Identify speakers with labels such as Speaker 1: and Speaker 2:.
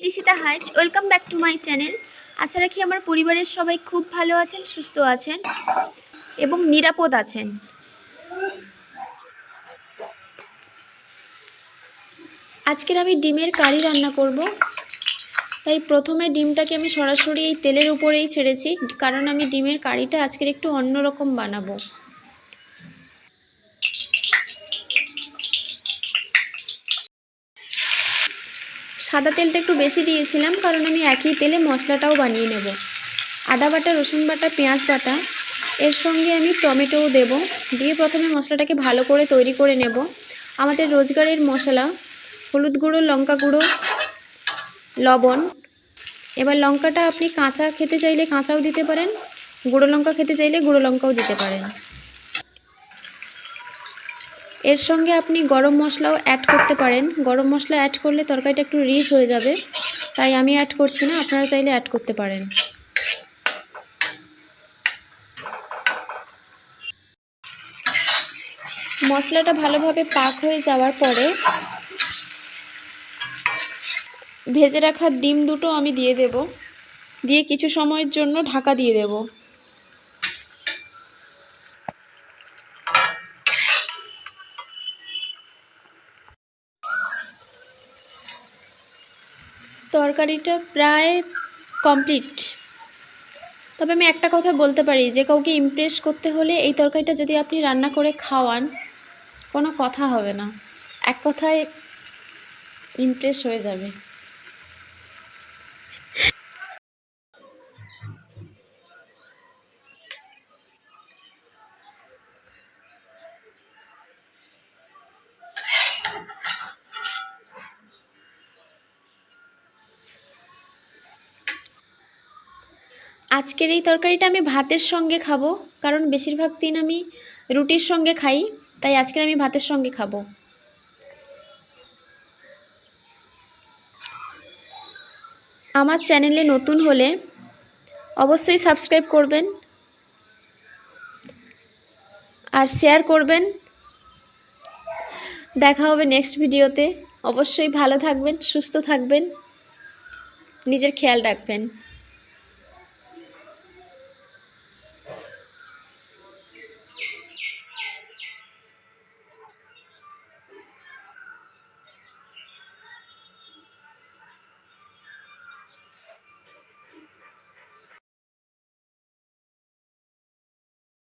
Speaker 1: দিশিতা height, welcome back to my channel. আশা রাখি আমার পরিবারের সবাই খুব ভালো আছেন, সুস্থ আছেন এবং নিরাপদ আছেন। আজকের আমি ডিমের কারি রান্না করব। তাই প্রথমে ডিমটাকে আমি সরাসরি এই তেলের উপরেই ছেড়েছি, কারণ আমি ডিমের কারিটা আজকের একটু অন্যরকম বানাবো। সাদা তেলটা একটু বেশি দিয়েছিলাম কারণ আমি একই তেলে মশলাটাও বানিয়ে নেব। আদা বাটা, রসুন বাটা, পেঁয়াজ বাটা, এর সঙ্গে আমি টমেটোও দেব। দিয়ে প্রথমে মশলাটাকে ভালো করে তৈরি করে নেব। আমাদের রোজগারের মশলা, হলুদ গুঁড়ো, লঙ্কা গুঁড়ো, লবণ। এবার লঙ্কাটা আপনি কাঁচা খেতে চাইলে কাঁচাও দিতে পারেন, গুঁড়ো লঙ্কা খেতে চাইলে গুঁড়ো লঙ্কাও দিতে পারেন। এর সঙ্গে আপনি গরম মশলাও অ্যাড করতে পারেন। গরম মশলা অ্যাড করলে তরকারিটা একটু রিচ হয়ে যাবে। তাই আমি অ্যাড করছি না, আপনারা চাইলে অ্যাড করতে পারেন। মশলাটা ভালোভাবে পাক হয়ে যাওয়ার পরে ভেজে রাখা ডিম দুটো আমি দিয়ে দেব। দিয়ে কিছু সময়ের জন্য ঢাকা দিয়ে দেব। তরকারিটা প্রায় কমপ্লিট। তবে আমি একটা কথা বলতে পারি, যে কাউকে ইমপ্রেস করতে হলে এই তরকারিটা যদি আপনি রান্না করে খাওয়ান, কোনো কথা হবে না। এক কথায় ইমপ্রেস হয়ে যাবে। আজকের এই তরকারিটা আমি ভাতের সঙ্গে খাব, কারণ বেশিরভাগ দিন আমি রুটির সঙ্গে খাই, তাই আজকের আমি ভাতের সঙ্গে খাব। আমার চ্যানেলে নতুন হলে অবশ্যই সাবস্ক্রাইব করবেন আর শেয়ার করবেন। দেখা হবে নেক্সট ভিডিওতে। অবশ্যই ভালো থাকবেন, সুস্থ থাকবেন। নিজের খেয়াল রাখবেন।